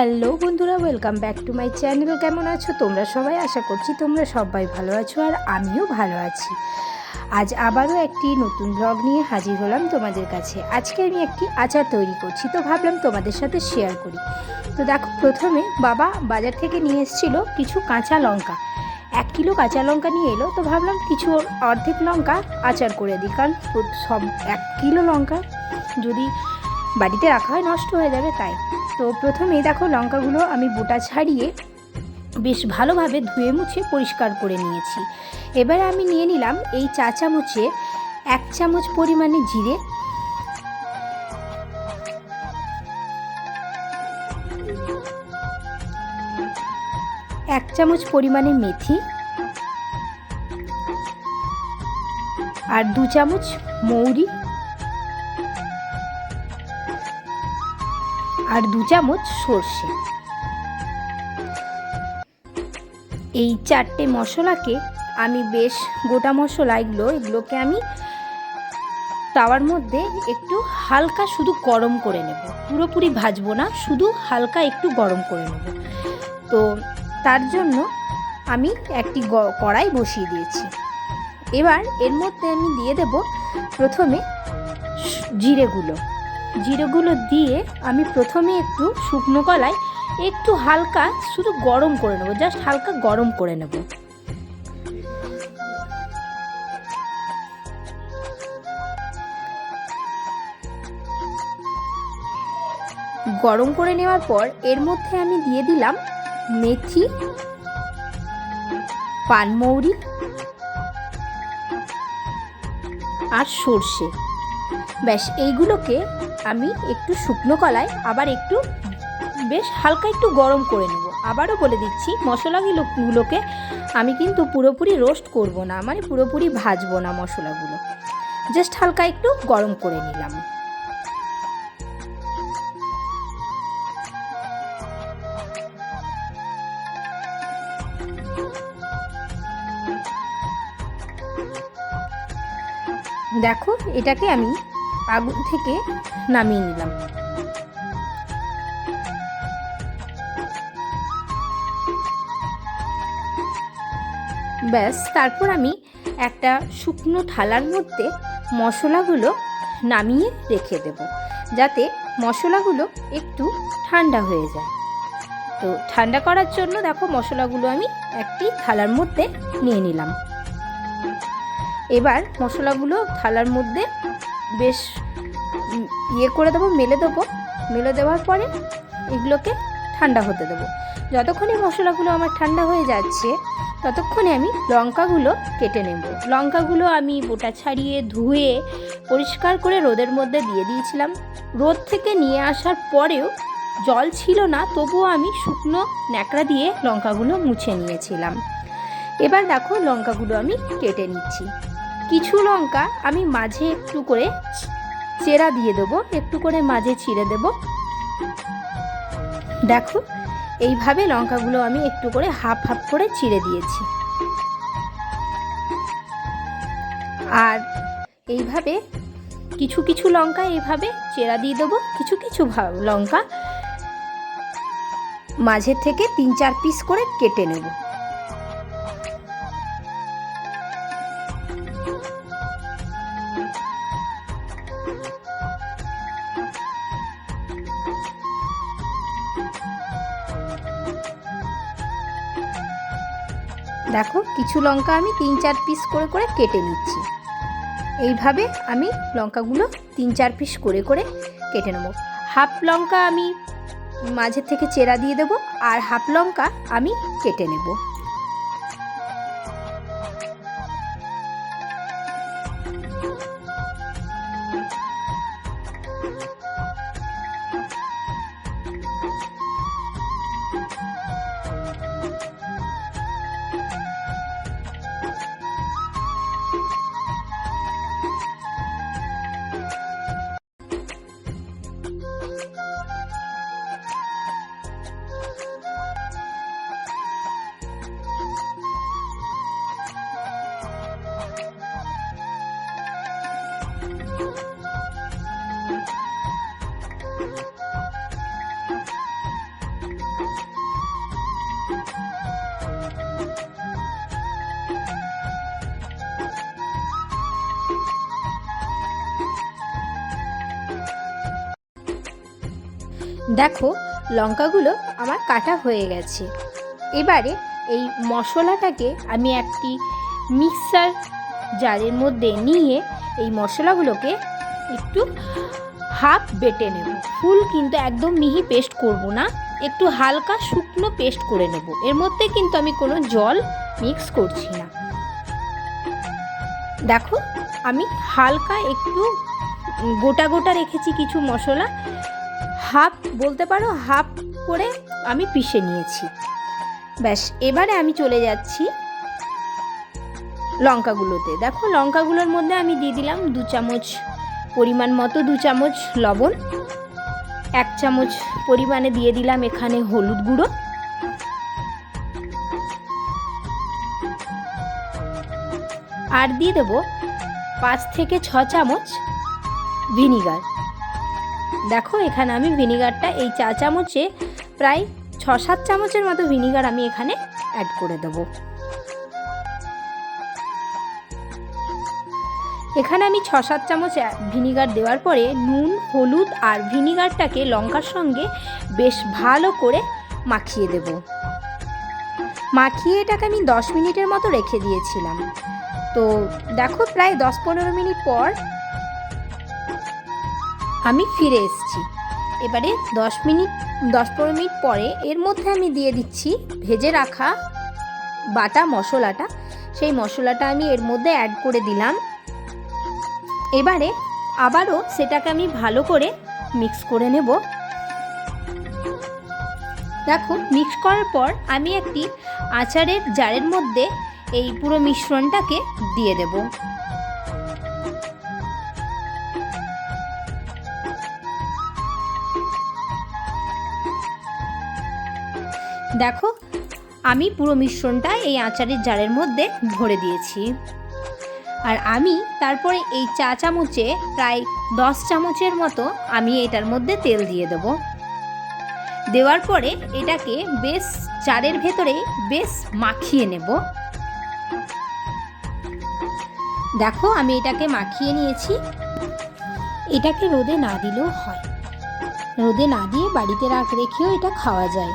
Hello বন্ধুরা welcome back to my channel কেমন আছো তোমরা সবাই? আশা করছি তোমরা সবাই ভালো আছো আর আমিও ভালো আছি। আজ আবারও একটি নতুন ব্লগ নিয়ে হাজির হলাম তোমাদের কাছে। আজকে আমি একটি আচার তৈরি করছি, তো ভাবলাম তোমাদের সাথে শেয়ার করি। তো দেখো, প্রথমে বাবা বাজার থেকে নিয়ে এসেছিল কিছু কাঁচা লঙ্কা। এক কিলো কাঁচা লঙ্কা নিয়ে এলো, তো ভাবলাম কিছু অর্ধেক লঙ্কা আচার করে দিই, কারণ সব এক কিলো লঙ্কা যদি বাড়িতে রাখা হয় নষ্ট হয়ে যাবে, তাই। তো প্রথমে দেখো লঙ্কাগুলো আমি বোটা ছাড়িয়ে বেশ ভালোভাবে ধুয়ে মুছে পরিষ্কার করে নিয়েছি। এবারে আমি নিয়ে নিলাম এই চা চামচে এক চামচ পরিমাণে জিরে। এক চামচ পরিমাণে মেথি। আর দু চামচ মৌরি। আর দু চামচ সর্ষে। এই চারটে মশলাকে আমি বেশ গোটা মশলা এগুলো, এগুলোকে আমি তাওয়ার মধ্যে একটু হালকা শুধু গরম করে নেব। পুরোপুরি ভাজবো না, শুধু হালকা একটু গরম করে নেব। তো তার জন্য আমি একটি কড়াই বসিয়ে দিয়েছি। এবার এর মধ্যে আমি দিয়ে দেব প্রথমে জিরেগুলো। জিরেগুলো দিয়ে আমি প্রথমে একটু শুকনো কলায় একটু হালকা শুধু গরম করে নেব জাস্ট হালকা গরম করে নেব। গরম করে নেওয়ার পর এর মধ্যে আমি দিয়ে দিলাম মেথি, পানমৌরি আর সর্ষে। ব্যাস, এইগুলোকে আমি একটু শুকনো কলায়, আবার একটু বেশ হালকা একটু গরম করে নেব। আবারও বলে দিচ্ছি মশলাগুলো গুলোকে আমি কিন্তু পুরোপুরি রোস্ট করব না মানে পুরোপুরি ভাজবো না মশলাগুলো। জাস্ট হালকা একটু গরম করে নিলাম। দেখো, এটাকে আমি আগুন থেকে নামিয়ে নিলাম। ব্যাস, তারপর আমি একটা শুকনো থালার মধ্যে মশলাগুলো নামিয়ে রেখে দেব, যাতে মশলাগুলো একটু ঠান্ডা হয়ে যায়। তো ঠান্ডা করার জন্য দেখো মশলাগুলো আমি একটি থালার মধ্যে নিয়ে নিলাম। এবার মশলাগুলো থালার মধ্যে বেশ ইয়ে করে দেবো, মেলে দেবো। মেলে দেওয়ার পরে এগুলোকে ঠান্ডা হতে দেবো। যতক্ষণে মশলাগুলো আমার ঠান্ডা হয়ে যাচ্ছে, ততক্ষণে আমি লঙ্কাগুলো কেটে নেব। লঙ্কাগুলো আমি বোটা ছাড়িয়ে ধুয়ে পরিষ্কার করে রোদের মধ্যে দিয়ে দিয়েছিলাম। রোদ থেকে নিয়ে আসার পরেও জল ছিল না, তবুও আমি শুকনো ন্যাকড়া দিয়ে লঙ্কাগুলো মুছে নিয়েছিলাম। এবার দেখো লঙ্কাগুলো আমি কেটে নিচ্ছি। কিছু লঙ্কা আমি মাঝে একটু করে চেরা দিয়ে দেবো, একটু করে মাঝে ছিঁড়ে দেব। দেখো, এইভাবে লঙ্কাগুলো আমি একটু করে হাফ হাফ করে চিড়ে দিয়েছি। আর এইভাবে কিছু কিছু লঙ্কা এইভাবে চেরা দিয়ে দেবো, কিছু কিছু লঙ্কা মাঝের থেকে তিন চার পিস করে কেটে নেব। দেখো, কিছু লঙ্কা আমি তিন চার পিস করে করে কেটে নিচ্ছি। এইভাবে আমি লঙ্কাগুলো তিন চার পিস করে করে কেটে নেব। হাফ লঙ্কা আমি মাঝের থেকে চেরা দিয়ে দেবো, আর হাফ লঙ্কা আমি কেটে নেব। দেখো লঙ্কাগুলো আমার কাটা হয়ে গেছে। এবারে এই মশলাটাকে আমি একটি মিক্সার জারের মধ্যে নিয়ে এই মশলাগুলোকে একটু হাফ বেটে নেব। ফুল কিন্তু একদম মিহি পেস্ট করব না, একটু হালকা শুকনো পেস্ট করে নেব। এর মধ্যে কিন্তু আমি কোনো জল মিক্স করছি না। দেখো, আমি হালকা একটু গোটা গোটা রেখেছি কিছু মশলা। হাফ, বলতে পারো হাফ করে আমি পিষে নিয়েছি। ব্যাস, এবারে আমি চলে যাচ্ছি লঙ্কাগুলোতে। দেখো, লঙ্কাগুলোর মধ্যে আমি দিয়ে দিলাম দু চামচ পরিমাণ মতো, দু চামচ লবণ, এক চামচ পরিমাণে দিয়ে দিলাম এখানে হলুদ গুঁড়ো। আর দিয়ে দেবো পাঁচ থেকে ছ চামচ ভিনিগার। দেখো, এখানে আমি ভিনিগারটা, এই চা চামচে প্রায় ছ সাত চামচের মতো ভিনিগার আমি এখানে অ্যাড করে দেবো। এখানে আমি ছ সাত চামচ ভিনিগার দেওয়ার পরে নুন, হলুদ আর ভিনিগারটাকে লঙ্কার সঙ্গে বেশ ভালো করে মাখিয়ে দেব। মাখিয়ে এটাকে আমি দশ মিনিটের মতো রেখে দিয়েছিলাম। তো দেখো প্রায় দশ পনেরো মিনিট পর আমি ফিরে এসেছি। এবারে দশ মিনিট, দশ পনেরো মিনিট পরে এর মধ্যে আমি দিয়ে দিচ্ছি ভেজে রাখা বাটা মশলাটা। সেই মশলাটা আমি এর মধ্যে অ্যাড করে দিলাম। এবারে আবারও সেটাকে আমি ভালো করে মিক্স করে নেব। দেখো মিক্স করার পর আমি একটি আচারের জারের মধ্যে এই পুরো মিশ্রণটাকে দিয়ে দেব। দেখো, আমি পুরো মিশ্রণটা এই আচারের জারের মধ্যে ভরে দিয়েছি। আর আমি তারপরে এই চা চামচে প্রায় দশ চামচের মতো আমি এটার মধ্যে তেল দিয়ে দেব। দেওয়ার পরে এটাকে বেশ চারের ভেতরে বেশ মাখিয়ে নেব। দেখো আমি এটাকে মাখিয়ে নিয়েছি। এটাকে রোদে না দিলেও হয়। রোদে না দিয়ে বাড়িতে রাখ, রেখেও এটা খাওয়া যায়।